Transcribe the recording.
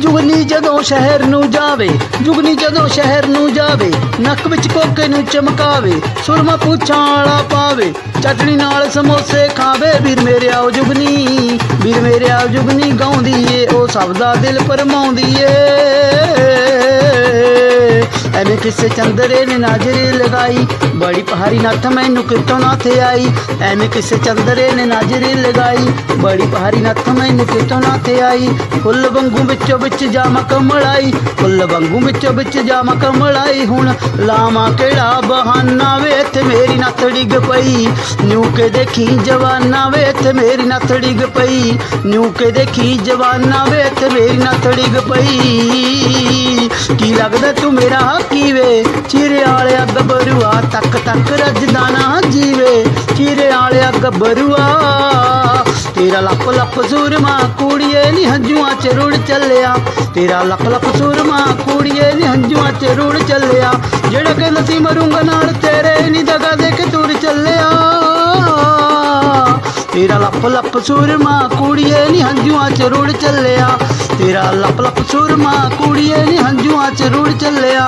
ਜੁਗਨੀ ਜਦੋਂ ਸ਼ਹਿਰ ਨੂੰ ਜਾਵੇ, ਜੁਗਨੀ ਜਦੋਂ ਸ਼ਹਿਰ ਨੂੰ ਜਾਵੇ, ਨੱਕ ਵਿੱਚ ਕੋਕੇ ਨੂੰ ਚਮਕਾਵੇ, ਸੁਰਮਾ ਪੁੱਛਾਂ ਵਾਲਾ ਪਾਵੇ, ਚਟਣੀ ਨਾਲ ਸਮੋਸੇ ਖਾਵੇ, ਵੀਰ ਮੇਰੇ ਆਓ ਜੁਗਨੀ, ਵੀਰ ਮੇਰੇ ਆਓ ਜੁਗਨੀ, ਗਾਉਂਦੀ ਏ, ਉਹ ਸਭ ਦਾ ਦਿਲ ਪਰਮਾਉਂਦੀ ਏ। ਐਵੇਂ ਕਿਸੇ ਚੰਦਰੇ ਨੇ ਨਜ਼ਰ ਲਗਾਈ। ਬੜੀ ਪਹਾੜੀ ਨੱਥ ਮੈਨੂੰ ਕਿਤੋਂ ਨਾ ਥੇ ਆਈ। ਐਵੇਂ ਕਿਸੇ ਚੰਦਰੇ ਨੇ ਨਜ਼ਰ ਲਗਾਈ। ਬੜੀ ਪਹਾੜੀ ਨੱਥ ਮੈਨੂੰ ਕਿਤੋਂ ਨਾ ਥੇ ਆਈ। ਫੁੱਲ ਵਾਂਗੂ ਵਿੱਚੋਂ ਵਿੱਚ ਜਾਮਾ ਕਮਲਾਈ। ਫੁੱਲ ਵਾਂਗੂ ਵਿੱਚੋਂ ਵਿੱਚ ਜਾਮਾ ਕਮਲਾਈ। ਹੁਣ ਲਾਵਾਂ ਕਿਹੜਾ ਬਹਾਨਾ ਵੇ ਤੇ ਮੇਰੀ ਨੱਥ ਡਿੱਗ ਪਈ। ਨਿਊ ਕੇ ਦੇਖੀ ਜਵਾਨਾ ਵੇ ਤੇ ਮੇਰੀ ਨੱਥ ਡਿੱਗ ਪਈ। ਨਿਊ ਕੇ ਦੇਖੀ ਜਵਾਨਾ ਵੇ ਤੇ ਮੇਰੀ ਨੱਥ ਡਿੱਗ ਪਈ। ਲੱਗਦਾ ਤੂੰ ਮੇਰਾ ਹਾਕੀ ਵੇ ਚਿਹਰੇ ਵਾਲਿਆ ਗੱਭਰੂਆ ਤੱਕ ਤੱਕ ਰੱਜਦਾ ਨਾ ਜੀਵੇ। ਚਿਹਰੇ ਵਾਲਿਆ ਗੱਭਰੂਆ, ਤੇਰਾ ਲੱਪ ਲੱਪ ਸੂਰਮਾ ਕੁੜੀਏ ਨੀ ਹੰਝੂਆਂ ਚ ਰੁੜ ਚੱਲਿਆ। ਤੇਰਾ ਲੱਪ ਲੱਪ ਸੂਰਮਾ ਕੁੜੀਏ ਨੀ ਹੰਝੂਆਂ ਚ ਰੁੜ ਚੱਲਿਆ। ਜਿਹੜਾ ਕਹਿੰਦਾ ਸੀ ਮਰੂੰਗਾ ਨਾਲ ਤੇਰੇ ਨੀ ਦਗਾ ਦੇ ਕੇ ਤੁਰ ਚੱਲਿਆ। ਤੇਰਾ ਲੱਪ ਲੱਪ ਸੂਰਮਾ ਕੁੜੀਏ ਨੀ ਹੰਝੂਆਂ ਚ ਰੁੜ ਚੱਲਿਆ। ਤੇਰਾ ਲੱਪ ਲੱਪ ਸੁਰਮਾ ਕੁੜੀਏ ਨੀ ਹੰਝੂਆਂ ਚ ਰੁੜ ਚੱਲਿਆ।